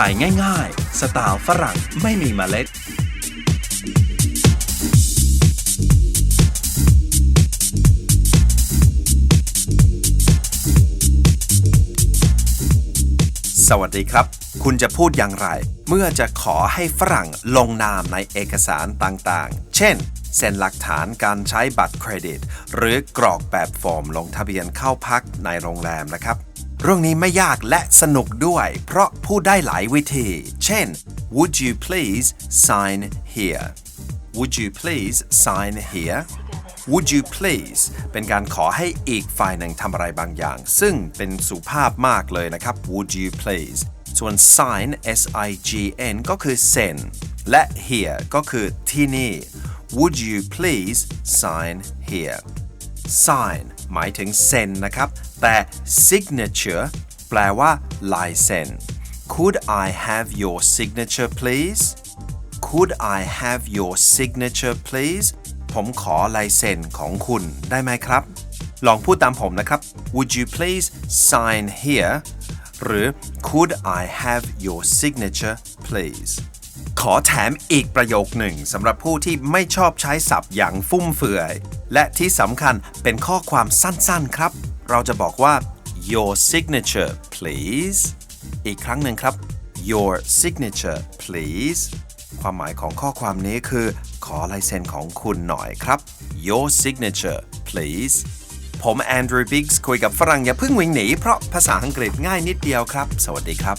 ถ่ายง่ายๆ สไตล์ฝรั่งไม่มีเมล็ด สวัสดีครับ คุณจะพูดอย่างไร เมื่อจะขอให้ฝรั่งลงนามในเอกสารต่างๆ เช่นเซ็นหลักฐานการใช้บัตรเครดิต หรือกรอกแบบฟอร์มลงทะเบียนเข้าพักในโรงแรมนะครับ เรื่องนี้ไม่ยากและสนุกด้วย เพราะพูดได้หลายวิธี เช่น Would you please sign here Would you please sign here Would you please เป็นการขอให้อีกฝ่ายหนึ่งทำอะไรบางอย่าง ซึ่งเป็นสุภาพมากเลยนะครับ Would you please ส่วน sign S I G N ก็คือเซ็นและ here ก็คือที่นี่ Would you please sign here sign หมายถึงเซ็นนะครับ แต่ signature แปลว่าลายเซ็น Could I have your signature please Could I have your signature please ผมขอลายเซ็นของคุณได้ไหมครับ ลองพูดตามผมนะครับ Would you please sign here หรือ Could I have your signature please ขอแถมอีกประโยคหนึ่งสำหรับผู้ที่ไม่ชอบใช้ศัพท์อย่างฟุ่มเฟือย และที่สำคัญเป็นข้อความสั้นๆครับ เราจะบอกว่า your signature please อีกครั้งหนึ่งครับ your signature please ความหมายของข้อความนี้คือ ขอลายเซ็นของคุณหน่อยครับ your signature please ผมแอนดรูว์บิกส์คุยกับฝรั่งอย่าเพิ่งวิ่งหนี เพราะภาษาอังกฤษง่ายนิดเดียวครับ สวัสดีครับ